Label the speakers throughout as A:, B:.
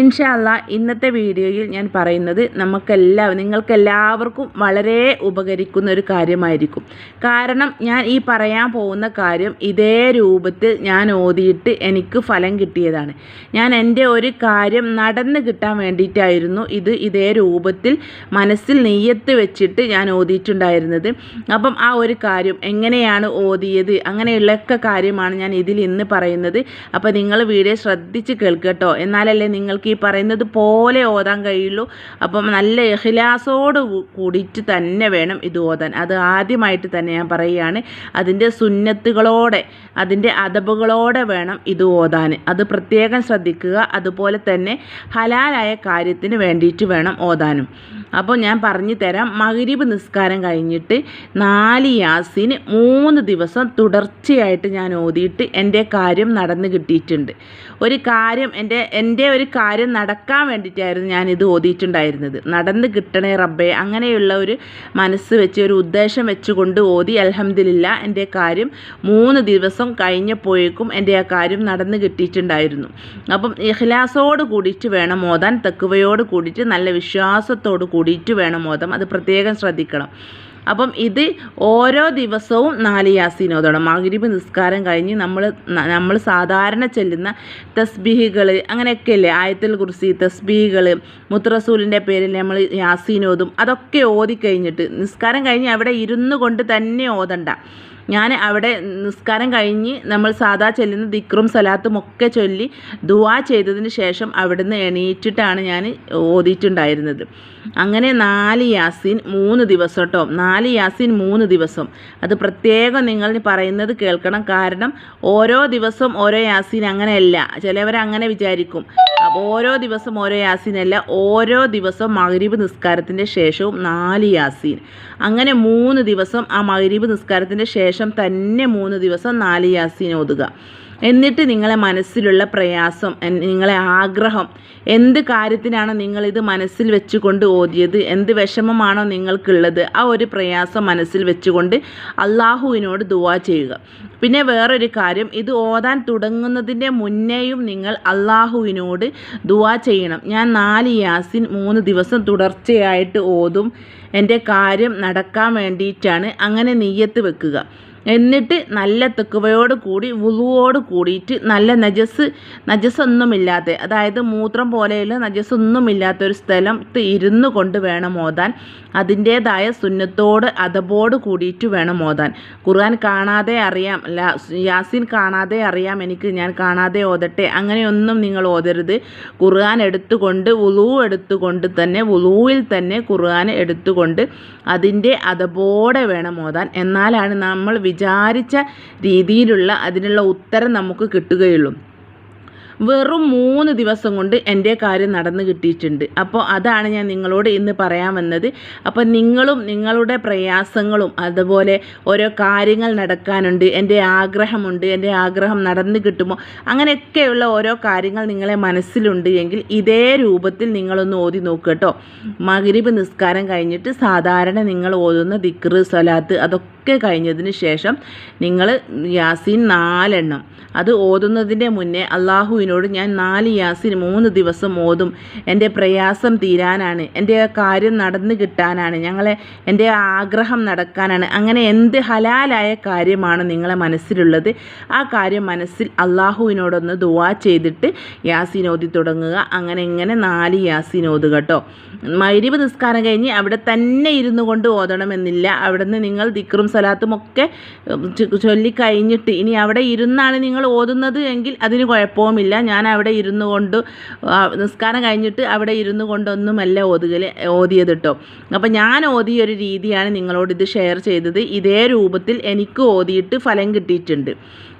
A: ഇൻഷാ അല്ലാ ഇന്നത്തെ വീഡിയോയിൽ ഞാൻ പറയുന്നത് നമുക്കെല്ലാവരും നിങ്ങൾക്കെല്ലാവർക്കും വളരെ ഉപകരിക്കുന്ന ഒരു കാര്യമായിരിക്കും. കാരണം ഞാൻ ഈ പറയാൻ പോകുന്ന കാര്യം ഇതേ രൂപത്തിൽ ഞാൻ ഓതിയിട്ട് എനിക്ക് ഫലം കിട്ടിയതാണ്. ഞാൻ എന്റെ ഒരു കാര്യം നടന്ന് കിട്ടാൻ വേണ്ടിയിട്ടായിരുന്നു ഇത് ഇതേ രൂപത്തിൽ മനസ്സിൽ നെയ്യത്ത് വെച്ചിട്ട് ഞാൻ ഓതിയിട്ടുണ്ടായിരുന്നത്. അപ്പം ആ ഒരു കാര്യം എങ്ങനെയാണ് ഓതിയത്? അങ്ങനെയുള്ളൊക്കെ കാര്യമാണ് ഞാൻ ഇതിൽ ഇന്ന് പറയുന്നത്. അപ്പോൾ നിങ്ങൾ വീഡിയോ ശ്രദ്ധിച്ച് കേൾക്കട്ടോ. എന്നാലല്ലേ നിങ്ങൾക്ക് ഈ പറയുന്നത് പോലെ ഓതാൻ കഴിയുള്ളൂ. അപ്പം നല്ല എഹ്ലാസോട് കൂടിയിട്ട് തന്നെ വേണം ഇത് ഓതാൻ. അത് ആദ്യമായിട്ട് തന്നെ ഞാൻ പറയുകയാണ്. അതിന്റെ സുന്നത്തുകളോടെ അതിന്റെ അതബുകളോടെ വേണം ഇത് ഓതാൻ. അത് പ്രത്യേകം ശ്രദ്ധിക്കുക. അതുപോലെ തന്നെ ഹലാലായ കാര്യത്തിന് വേണ്ടിയിട്ട് വേണം ഓതാനും. അപ്പോൾ ഞാൻ പറഞ്ഞു തരാം. മഗ്രിബ് നിസ്കാരം കഴിഞ്ഞിട്ട് നാല് യാസിന് മൂന്ന് ദിവസം തുടർച്ചയായിട്ട് ഞാൻ ഓതിയിട്ട് എന്റെ കാര്യം നടന്നു കിട്ടിയിട്ടുണ്ട്. ഒരു കാര്യം എന്റെ എന്റെ ഒരു കാര്യം നടക്കാൻ വേണ്ടിയിട്ടായിരുന്നു ഞാൻ ഇത് ഓതിയിട്ടുണ്ടായിരുന്നത്. നടന്ന് കിട്ടണേ റബ്ബേ അങ്ങനെയുള്ള ഒരു മനസ്സ് വെച്ച് ഒരു ഉദ്ദേശം വെച്ചുകൊണ്ട് ഓതി അൽഹംദുലില്ല എന്റെ കാര്യം മൂന്ന് ദിവസം കഴിഞ്ഞപ്പോഴേക്കും എന്റെ ആ കാര്യം നടന്ന് കിട്ടിയിട്ടുണ്ടായിരുന്നു. അപ്പം ഇഖ്ലാസോട് കൂടിയിട്ട് വേണം ഓതാൻ തെക്കുവയോട് കൂടിയിട്ട് നല്ല വിശ്വാസത്തോട് കൂടിയിട്ട് വേണം ഓതാം അത് പ്രത്യേകം ശ്രദ്ധിക്കണം. അപ്പം ഇത് ഓരോ ദിവസവും നാല് യാസീൻ ഓതണം മഗ്രിബ് നിസ്കാരം കഴിഞ്ഞ് നമ്മൾ നമ്മൾ സാധാരണ ചെല്ലുന്ന തസ്ബീഹികൾ അങ്ങനെയൊക്കെയല്ലേ? ആയത്തിൽ കുറിച്ച് തസ്ബീഹികൾ മുത്തറസൂലിന്റെ പേരിൽ നമ്മൾ ഓതും അതൊക്കെ ഓതി കഴിഞ്ഞിട്ട് നിസ്കാരം കഴിഞ്ഞ് അവിടെ ഇരുന്നു കൊണ്ട് തന്നെ ഓതണ്ട. ഞാൻ അവിടെ നിസ്കാരം കഴിഞ്ഞ് നമ്മൾ സാധാ ചെല്ലുന്ന ദിക്റും സലാത്തും ഒക്കെ ചൊല്ലി ദുവാ ചെയ്തതിന് ശേഷം അവിടുന്ന് എണീറ്റിട്ടാണ് ഞാൻ ഓതിയിട്ടുണ്ടായിരുന്നത്. അങ്ങനെ നാല് യാസീൻ മൂന്ന് ദിവസം കേട്ടോ നാല് യാസീൻ മൂന്ന് ദിവസം. അത് പ്രത്യേകം നിങ്ങൾ പറയുന്നത് കേൾക്കണം. കാരണം ഓരോ ദിവസം ഓരോ യാസീൻ അങ്ങനെയല്ല. ചിലവർ അങ്ങനെ വിചാരിക്കും. ഓരോ ദിവസം ഓരോ യാസീനല്ല ഓരോ ദിവസം മകരീബ് നിസ്കാരത്തിന്റെ ശേഷവും നാല് യാസീൻ. അങ്ങനെ മൂന്ന് ദിവസം ആ മകരീബ് നിസ്കാരത്തിന്റെ ശേഷം തന്നെ മൂന്ന് ദിവസം നാല് യാസീൻ ഓതുക. എന്നിട്ട് നിങ്ങളെ മനസ്സിലുള്ള പ്രയാസം നിങ്ങളെ ആഗ്രഹം എന്ത് കാര്യത്തിനാണോ നിങ്ങളിത് മനസ്സിൽ വെച്ചുകൊണ്ട് ഓതിയത് എന്ത് വിഷമമാണോ നിങ്ങൾക്കുള്ളത് ആ ഒരു പ്രയാസം മനസ്സിൽ വെച്ചുകൊണ്ട് അള്ളാഹുവിനോട് ദുവാ ചെയ്യുക. പിന്നെ വേറൊരു കാര്യം ഇത് ഓതാൻ തുടങ്ങുന്നതിന്റെ മുന്നേയും നിങ്ങൾ അള്ളാഹുവിനോട് ദുവാ ചെയ്യണം. ഞാൻ നാല് യാസിൻ മൂന്ന് ദിവസം തുടർച്ചയായിട്ട് ഓതും. എന്റെ കാര്യം നടക്കാൻ വേണ്ടിയിട്ടാണ് അങ്ങനെ നെയ്യത്ത് വെക്കുക. എന്നിട്ട് നല്ല തെക്കുവയോട് കൂടി വുളുവോട് കൂടിയിട്ട് നല്ല നജസ് നജസ്സൊന്നുമില്ലാത്ത അതായത് മൂത്രം പോലെയുള്ള നജസ്സൊന്നുമില്ലാത്തൊരു സ്ഥലത്ത് ഇരുന്ന് കൊണ്ട് വേണം ഓതാൻ. അതിന്റേതായ സുന്നത്തോട് അതബോട് കൂടിയിട്ട് വേണം ഓതാൻ. ഖുർആൻ കാണാതെ അറിയാം അല്ല യാസീൻ കാണാതെ അറിയാം എനിക്ക് ഞാൻ കാണാതെ ഓതട്ടെ അങ്ങനെയൊന്നും നിങ്ങൾ ഓതരുത്. ഖുർആൻ എടുത്തുകൊണ്ട് വുളു എടുത്തുകൊണ്ട് തന്നെ വുളുവിൽ തന്നെ ഖുർആൻ എടുത്തുകൊണ്ട് അതിന്റെ അതബോടെ വേണം ഓതാൻ. എന്നാലാണ് നമ്മൾ വിചാരിച്ച രീതിയിലുള്ള അതിനുള്ള ഉത്തരം നമുക്ക് കിട്ടുകയുള്ളൂ. വെറും മൂന്ന് ദിവസം കൊണ്ട് എന്റെ കാര്യം നടന്നു കിട്ടിയിട്ടുണ്ട്. അപ്പോൾ അതാണ് ഞാൻ നിങ്ങളോട് ഇന്ന് പറയാൻ വന്നത്. അപ്പോൾ നിങ്ങളും നിങ്ങളുടെ പ്രയാസങ്ങളും അതുപോലെ ഓരോ കാര്യങ്ങൾ നടക്കാനുണ്ട് എന്റെ ആഗ്രഹമുണ്ട് എന്റെ ആഗ്രഹം നടന്നു കിട്ടുമോ അങ്ങനെയൊക്കെയുള്ള ഓരോ കാര്യങ്ങൾ നിങ്ങളെ മനസ്സിലുണ്ട് എങ്കിൽ ഇതേ രൂപത്തിൽ നിങ്ങളൊന്ന് ഓതി നോക്കുക കേട്ടോ. മഗ്രിബ് നിസ്കാരം കഴിഞ്ഞിട്ട് സാധാരണ നിങ്ങൾ ഓതുന്ന ദിക്റ് സ്വലാത്ത് അതൊക്കെ കഴിഞ്ഞതിന് ശേഷം നിങ്ങൾ യാസീൻ നാലെണ്ണം. അത് ഓതുന്നതിന്റെ മുന്നേ അള്ളാഹുവിനോട് ഞാൻ നാല് യാസിൻ മൂന്ന് ദിവസം ഓതും. എന്റെ പ്രയാസം തീരാനാണ്. എന്റെ കാര്യം നടന്നു കിട്ടാനാണ്. ഞങ്ങളെ എന്റെ ആഗ്രഹം നടക്കാനാണ്. അങ്ങനെ എന്ത് ഹലാലായ കാര്യമാണ് നിങ്ങളെ മനസ്സിലുള്ളത്? ആ കാര്യം മനസ്സിൽ അള്ളാഹുവിനോടൊന്ന് ദുവാ ചെയ്തിട്ട് യാസിൻ ഓതി തുടങ്ങുക. അങ്ങനെ ഇങ്ങനെ നാല് യാസിൻ ഓതുക കേട്ടോ. മൈരിവ് നിസ്കാരം കഴിഞ്ഞ് അവിടെ തന്നെ ഇരുന്നു കൊണ്ട് ഓതണമെന്നില്ല. അവിടെ നിന്ന് നിങ്ങൾ ദിക്റും സലാത്തും ഒക്കെ ചൊല്ലിക്കഴിഞ്ഞിട്ട് ഇനി അവിടെ ഇരുന്നാണ് നിങ്ങൾ ഓതുന്നത് എങ്കിൽ അതിന് കുഴപ്പവുമില്ല. ഞാൻ അവിടെ ഇരുന്നു കൊണ്ട് നിസ്കാരം കഴിഞ്ഞിട്ട് അവിടെ ഇരുന്നു കൊണ്ടൊന്നുമല്ല ഓതുകൽ ഓതിയത് കേട്ടോ അപ്പം ഞാൻ ഓതിയ ഒരു രീതിയാണ് നിങ്ങളോട് ഇത് ഷെയർ ചെയ്തത്. ഇതേ രൂപത്തിൽ എനിക്ക് ഓതിയിട്ട് ഫലം കിട്ടിയിട്ടുണ്ട്.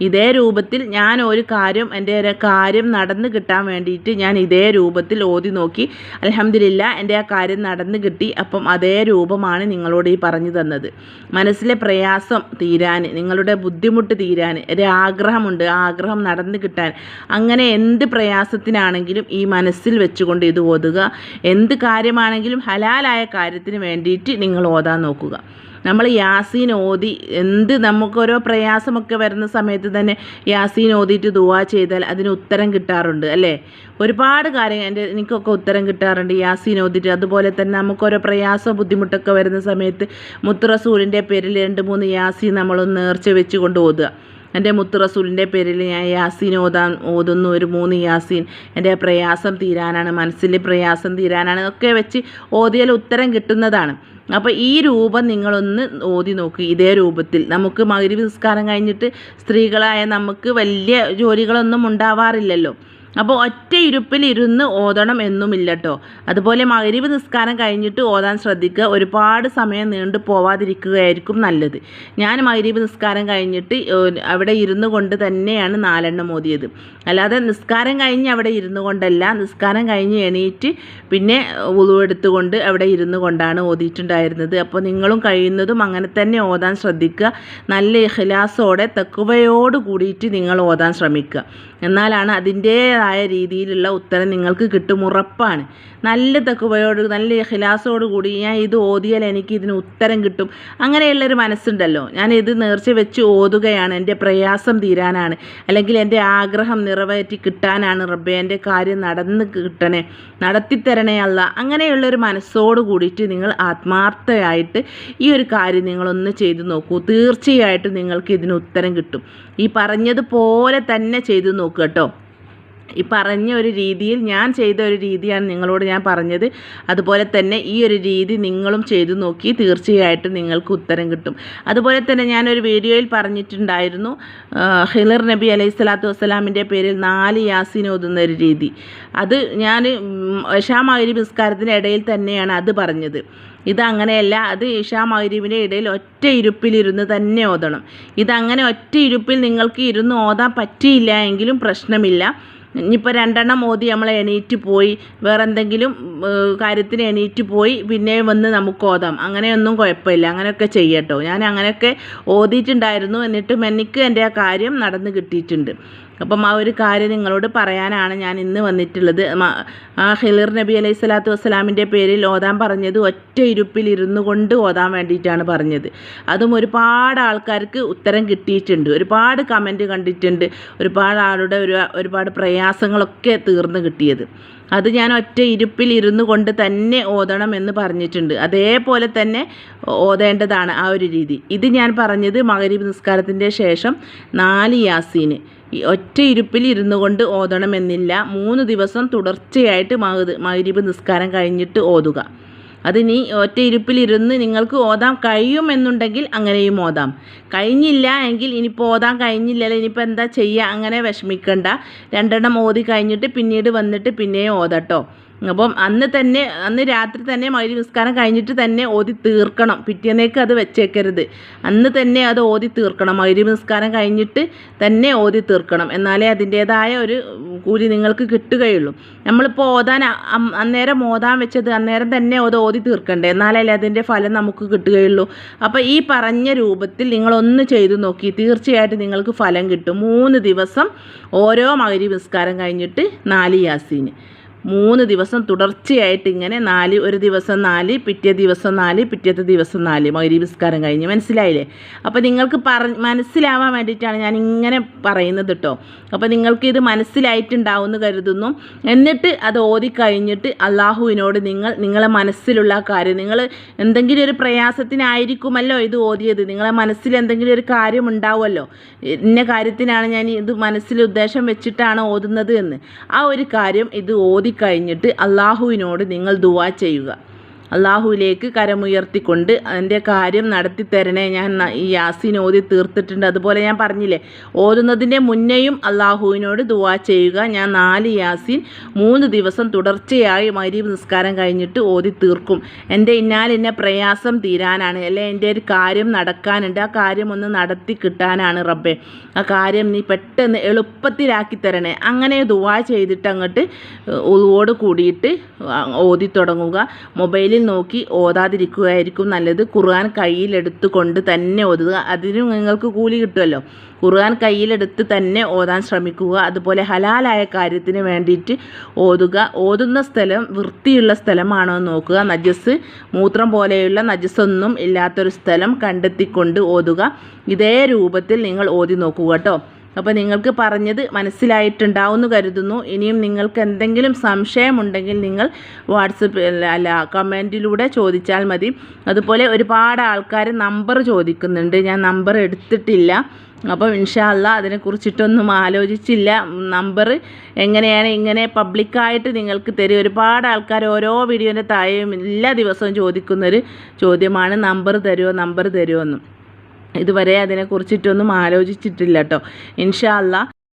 A: ഇതേ രൂപത്തിൽ ഞാൻ ഒരു കാര്യം എന്റെ ഒരു കാര്യം നടന്നു കിട്ടാൻ വേണ്ടിയിട്ട് ഞാൻ ഇതേ രൂപത്തിൽ ഓതി നോക്കി. അലഹമില്ല എന്റെ ആ കാര്യം നടന്നു കിട്ടി. അപ്പം അതേ രൂപമാണ് നിങ്ങളോട് ഈ പറഞ്ഞു തന്നത്. മനസ്സിലെ പ്രയാസം തീരാൻ നിങ്ങളുടെ ബുദ്ധിമുട്ട് തീരാൻ ഒരു ആഗ്രഹമുണ്ട്. ആഗ്രഹം നടന്നു കിട്ടാൻ. അങ്ങനെ എന്ത് പ്രയാസത്തിനാണെങ്കിലും ഈ മനസ്സിൽ വെച്ചുകൊണ്ട് ഇത് ഓതുക. എന്ത് കാര്യമാണെങ്കിലും ഹലാലായ കാര്യത്തിന് വേണ്ടിയിട്ട് നിങ്ങൾ ഓതാൻ നോക്കുക. നമ്മൾ യാസീൻ ഓതി എന്ത് നമുക്കോരോ പ്രയാസമൊക്കെ വരുന്ന സമയത്ത് തന്നെ യാസീൻ ഓതിയിട്ട് ദുവാ ചെയ്താൽ അതിന് ഉത്തരം കിട്ടാറുണ്ട് അല്ലേ? ഒരുപാട് കാര്യങ്ങൾ എന്റെ എനിക്കൊക്കെ ഉത്തരം കിട്ടാറുണ്ട് യാസീൻ ഓതിയിട്ട്. അതുപോലെ തന്നെ നമുക്കോരോ പ്രയാസം ബുദ്ധിമുട്ടൊക്കെ വരുന്ന സമയത്ത് മുത്തുറസൂലിന്റെ പേരിൽ രണ്ട് മൂന്ന് യാസീൻ നമ്മളൊന്ന് നേർച്ച വെച്ച് കൊണ്ട് ഓതുക. എന്റെ മുത്ത് റസൂലിന്റെ പേരിൽ ഞാൻ യാസീൻ ഓതാൻ ഓതുന്നു. ഒരു മൂന്ന് യാസീൻ. എന്റെ പ്രയാസം തീരാനാണ്. മനസ്സിൽ പ്രയാസം തീരാനാണ്. ഒക്കെ വെച്ച് ഓതിയാൽ ഉത്തരം കിട്ടുന്നതാണ്. അപ്പോൾ ഈ രൂപം നിങ്ങളൊന്ന് ഓതി നോക്കി. ഇതേ രൂപത്തിൽ. നമുക്ക് മകരി നിസ്കാരം കഴിഞ്ഞിട്ട് സ്ത്രീകളായ നമുക്ക് വലിയ ജോലികളൊന്നും ഉണ്ടാവാറില്ലല്ലോ. അപ്പോൾ ഒറ്റ ഇരുപ്പിൽ ഇരുന്ന് ഓതണം എന്നുമില്ല കേട്ടോ അതുപോലെ മകരീവ് നിസ്കാരം കഴിഞ്ഞിട്ട് ഓതാൻ ശ്രദ്ധിക്കുക. ഒരുപാട് സമയം നീണ്ടു പോവാതിരിക്കുകയായിരിക്കും നല്ലത്. ഞാൻ മകരീവ് നിസ്കാരം കഴിഞ്ഞിട്ട് അവിടെ ഇരുന്നു കൊണ്ട് തന്നെയാണ് നാലെണ്ണം ഓതിയത്. അല്ലാതെ നിസ്കാരം കഴിഞ്ഞ് അവിടെ ഇരുന്നു കൊണ്ടല്ല. നിസ്കാരം കഴിഞ്ഞ് എണീറ്റ് പിന്നെ ഉളുവെടുത്തുകൊണ്ട് അവിടെ ഇരുന്നു കൊണ്ടാണ് ഓതിയിട്ടുണ്ടായിരുന്നത്. അപ്പോൾ നിങ്ങളും കഴിയുന്നതും അങ്ങനെ തന്നെ ഓതാൻ ശ്രദ്ധിക്കുക. നല്ല ഇഹ്ലാസോടെ തെക്കുവയോട് കൂടിയിട്ട് നിങ്ങൾ ഓതാൻ ശ്രമിക്കുക. എന്നാലാണ് അതിന്റേതായ രീതിയിലുള്ള ഉത്തരം നിങ്ങൾക്ക് കിട്ടും ഉറപ്പാണ്. നല്ല തക്കുവയോട് നല്ല ഹിലാസോട് കൂടി ഞാൻ ഇത് ഓതിയാൽ എനിക്ക് ഇതിന് ഉത്തരം കിട്ടും. അങ്ങനെയുള്ളൊരു മനസ്സുണ്ടല്ലോ. ഞാൻ ഇത് നേർച്ച വെച്ച് ഓതുകയാണ്. എന്റെ പ്രയാസം തീരാനാണ്. അല്ലെങ്കിൽ എന്റെ ആഗ്രഹം നിറവേറ്റി കിട്ടാനാണ് റബ്ബെ. എന്റെ കാര്യം നടന്ന് കിട്ടണേ. നടത്തിത്തരണേ അല്ല. അങ്ങനെയുള്ളൊരു മനസ്സോട് കൂടിയിട്ട് നിങ്ങൾ ആത്മാർത്ഥമായിട്ട് ഈ ഒരു കാര്യം നിങ്ങളൊന്ന് ചെയ്തു നോക്കൂ. തീർച്ചയായിട്ടും നിങ്ങൾക്ക് ഇതിന് ഉത്തരം കിട്ടും. ഈ പറഞ്ഞതുപോലെ തന്നെ ചെയ്തു നോക്കുക കേട്ടോ. ഈ പറഞ്ഞ ഒരു രീതിയിൽ ഞാൻ ചെയ്ത ഒരു രീതിയാണ് നിങ്ങളോട് ഞാൻ പറഞ്ഞത്. അതുപോലെ തന്നെ ഈ ഒരു രീതി നിങ്ങളും ചെയ്തു നോക്കി തീർച്ചയായിട്ടും നിങ്ങൾക്ക് ഉത്തരം കിട്ടും. അതുപോലെ തന്നെ ഞാനൊരു വീഡിയോയിൽ പറഞ്ഞിട്ടുണ്ടായിരുന്നു ഹിലർ നബി അലൈഹി സ്വലാത്തു വസ്സലാമിന്റെ പേരിൽ നാല് യാസിൻ ഓതുന്ന ഒരു രീതി. അത് ഞാൻ ഇഷാ മൈരി നിസ്കാരത്തിന്റെ ഇടയിൽ തന്നെയാണ് അത് പറഞ്ഞത്. ഇതങ്ങനെയല്ല അത് ഇഷാ മൗരീബിന്റെ ഇടയിൽ ഒറ്റ ഇരുപ്പിലിരുന്ന് തന്നെ ഓതണം. ഇതങ്ങനെ ഒറ്റ ഇരുപ്പിൽ നിങ്ങൾക്ക് ഇരുന്ന് ഓതാൻ പറ്റിയില്ല എങ്കിലും പ്രശ്നമില്ല. ഇനിയിപ്പോൾ രണ്ടെണ്ണം മോദി നമ്മൾ എണീറ്റ് പോയി. വേറെ എന്തെങ്കിലും കാര്യത്തിന് എണീറ്റ് പോയി പിന്നെ വന്ന് നമുക്ക് ഓതാം. അങ്ങനെയൊന്നും കുഴപ്പമില്ല. അങ്ങനെയൊക്കെ ചെയ്യട്ടോ. ഞാൻ അങ്ങനെയൊക്കെ ഓതിയിട്ടുണ്ടായിരുന്നു. എന്നിട്ടും എനിക്ക് എന്റെ ആ കാര്യം നടന്ന് കിട്ടിയിട്ടുണ്ട്. അപ്പം ആ ഒരു കാര്യം നിങ്ങളോട് പറയാനാണ് ഞാൻ ഇന്ന് വന്നിട്ടുള്ളത്. ആ ഹിലിർ നബി അലൈഹി സ്വലാത്തു വസ്സലാമിന്റെ പേരിൽ ഓതാൻ പറഞ്ഞത് ഒറ്റ ഇരുപ്പിൽ ഇരുന്നു കൊണ്ട് ഓതാൻ വേണ്ടിയിട്ടാണ് പറഞ്ഞത്. അതും ഒരുപാട് ആൾക്കാർക്ക് ഉത്തരം കിട്ടിയിട്ടുണ്ട്. ഒരുപാട് കമന്റ് കണ്ടിട്ടുണ്ട്. ഒരുപാട് ആളുടെ ഒരു ഒരുപാട് പ്രയാസങ്ങളൊക്കെ തീർന്നു കിട്ടിയത്. അത് ഞാൻ ഒറ്റ ഇരുപ്പിൽ ഇരുന്നു കൊണ്ട് തന്നെ ഓതണം എന്ന് പറഞ്ഞിട്ടുണ്ട്. അതേപോലെ തന്നെ ഓതേണ്ടതാണ് ആ ഒരു രീതി. ഇത് ഞാൻ പറഞ്ഞത് മകരീബ് നിസ്കാരത്തിന്റെ ശേഷം നാല് യാസീന്. ഒറ്റ ഇരുപ്പിൽ ഇരുന്നു കൊണ്ട് ഓതണമെന്നില്ല. മൂന്ന് ദിവസം തുടർച്ചയായിട്ട് മഗ്രിബ് നിസ്കാരം കഴിഞ്ഞിട്ട് ഓതുക. അതിനി ഒറ്റ ഇരുപ്പിൽ ഇരുപ്പിലിരുന്ന് നിങ്ങൾക്ക് ഓതാൻ കഴിയുമെന്നുണ്ടെങ്കിൽ അങ്ങനെയും ഓതാം. കഴിഞ്ഞില്ല എങ്കിൽ ഇനിയിപ്പോൾ ഓതാൻ കഴിഞ്ഞില്ലല്ലോ ഇനിയിപ്പോൾ എന്താ ചെയ്യുക അങ്ങനെ വിഷമിക്കണ്ട. രണ്ടെണ്ണം ഓതി കഴിഞ്ഞിട്ട് പിന്നീട് വന്നിട്ട് പിന്നെയും ഓതട്ടോ. അപ്പം അന്ന് തന്നെ അന്ന് രാത്രി തന്നെ മൈലി നിസ്കാരം കഴിഞ്ഞിട്ട് തന്നെ ഓതി തീർക്കണം. പിറ്റേന്നേക്ക് അത് വെച്ചേക്കരുത്. അന്ന് തന്നെ അത് ഓതി തീർക്കണം. മൈലി നിസ്കാരം കഴിഞ്ഞിട്ട് തന്നെ ഓതി തീർക്കണം. എന്നാലേ അതിന്റേതായ ഒരു കൂലി നിങ്ങൾക്ക് കിട്ടുകയുള്ളൂ. നമ്മളിപ്പോൾ ഓതാൻ അന്നേരം ഓതാൻ വെച്ചത് അന്നേരം തന്നെ അത് ഓതി തീർക്കണ്ടേ? എന്നാലല്ലേ അതിന്റെ ഫലം നമുക്ക് കിട്ടുകയുള്ളൂ. അപ്പോൾ ഈ പറഞ്ഞ രൂപത്തിൽ നിങ്ങളൊന്ന് ചെയ്തു നോക്കി. തീർച്ചയായിട്ടും നിങ്ങൾക്ക് ഫലം കിട്ടും. മൂന്ന് ദിവസം ഓരോ മകരി നിസ്കാരം കഴിഞ്ഞിട്ട് നാല് യാസീന്. മൂന്ന് ദിവസം തുടർച്ചയായിട്ട് ഇങ്ങനെ നാല് ഒരു ദിവസം നാല് പിറ്റേ ദിവസം നാല് പിറ്റേത്തെ ദിവസം നാല്. മൗരീവിസ്കാരം കഴിഞ്ഞ്. മനസ്സിലായില്ലേ? അപ്പോൾ നിങ്ങൾക്ക് പറ മനസ്സിലാവാൻ വേണ്ടിയിട്ടാണ് ഞാൻ ഇങ്ങനെ പറയുന്നത് കേട്ടോ അപ്പോൾ നിങ്ങൾക്ക് ഇത് മനസ്സിലായിട്ടുണ്ടാവുമെന്ന് കരുതുന്നു. എന്നിട്ട് അത് ഓതി കഴിഞ്ഞിട്ട് അള്ളാഹുവിനോട് നിങ്ങൾ നിങ്ങളെ മനസ്സിലുള്ള കാര്യം നിങ്ങൾ എന്തെങ്കിലും ഒരു പ്രയാസത്തിനായിരിക്കുമല്ലോ ഇത് ഓതിയത്? നിങ്ങളെ മനസ്സിൽ എന്തെങ്കിലും ഒരു കാര്യം ഉണ്ടാവുമല്ലോ? ഇന്ന കാര്യത്തിനാണ് ഞാൻ ഇത് മനസ്സിൽ ഉദ്ദേശം വെച്ചിട്ടാണ് ഓതുന്നത് എന്ന്. ആ ഒരു കാര്യം ഇത് ഓതി ഓതിക്കഴിഞ്ഞിട്ട് അള്ളാഹുവിനോട് നിങ്ങൾ ദുവാ ചെയ്യുക. അള്ളാഹുവിലേക്ക് കരമുയർത്തിക്കൊണ്ട് എന്റെ കാര്യം നടത്തി തരണേ ഞാൻ ഈ യാസീൻ ഓതി തീർത്തിട്ടുണ്ട്. അതുപോലെ ഞാൻ പറഞ്ഞില്ലേ ഓതുന്നതിന്റെ മുന്നേയും അള്ളാഹുവിനോട് ദുവാ ചെയ്യുക. ഞാൻ നാല് യാസിൻ മൂന്ന് ദിവസം തുടർച്ചയായി മരീബ് നിസ്കാരം കഴിഞ്ഞിട്ട് ഓതി തീർക്കും. എന്റെ ഇന്നാൽ എന്നെ പ്രയാസം തീരാനാണ്. അല്ലെ എന്റെ ഒരു കാര്യം നടക്കാനുണ്ട്. ആ കാര്യം ഒന്ന് നടത്തി കിട്ടാനാണ് റബ്ബെ. ആ കാര്യം നീ പെട്ടെന്ന് എളുപ്പത്തിലാക്കി തരണേ. അങ്ങനെ ദുവാ ചെയ്തിട്ട് അങ്ങോട്ട് ഓട് കൂടിയിട്ട് ഓതി തുടങ്ങുക. മൊബൈലിൽ നോക്കി ഓതാതിരിക്കുകയായിരിക്കും നല്ലത്. ഖുർആൻ കയ്യിലെടുത്ത് കൊണ്ട് തന്നെ ഓതുക. അതിനും നിങ്ങൾക്ക് കൂലി കിട്ടുമല്ലോ. ഖുർആൻ കയ്യിലെടുത്ത് തന്നെ ഓതാൻ ശ്രമിക്കുക. അതുപോലെ ഹലാലായ കാര്യത്തിന് വേണ്ടിയിട്ട് ഓതുക. ഓതുന്ന സ്ഥലം വൃത്തിയുള്ള സ്ഥലമാണോ എന്ന് നോക്കുക. നജസ് മൂത്രം പോലെയുള്ള നജസ്സൊന്നും ഇല്ലാത്തൊരു സ്ഥലം കണ്ടെത്തിക്കൊണ്ട് ഓതുക. ഇതേ രൂപത്തിൽ നിങ്ങൾ ഓതി നോക്കുക കേട്ടോ. അപ്പോൾ നിങ്ങൾക്ക് പറഞ്ഞത് മനസ്സിലായിട്ടുണ്ടാവുമെന്ന് കരുതുന്നു. ഇനിയും നിങ്ങൾക്ക് എന്തെങ്കിലും സംശയമുണ്ടെങ്കിൽ നിങ്ങൾ വാട്സപ്പ് അല്ല കമന്റിലൂടെ ചോദിച്ചാൽ മതി. അതുപോലെ ഒരുപാട് ആൾക്കാർ നമ്പർ ചോദിക്കുന്നുണ്ട്. ഞാൻ നമ്പർ എടുത്തിട്ടില്ല. അപ്പം ഇൻഷാല്ല അതിനെക്കുറിച്ചിട്ടൊന്നും ആലോചിച്ചില്ല. നമ്പർ എങ്ങനെയാണ് ഇങ്ങനെ പബ്ലിക്കായിട്ട് നിങ്ങൾക്ക് തരും. ഒരുപാട് ആൾക്കാർ ഓരോ വീഡിയോന്റെ താഴെയും എല്ലാ ദിവസവും ചോദിക്കുന്നൊരു ചോദ്യമാണ് നമ്പർ തരുമോ നമ്പർ തരുമോ എന്നും ഇതുവരെ അതിനെക്കുറിച്ചിട്ടൊന്നും ആലോചിച്ചിട്ടില്ല കേട്ടോ ഇൻഷാ അല്ലാ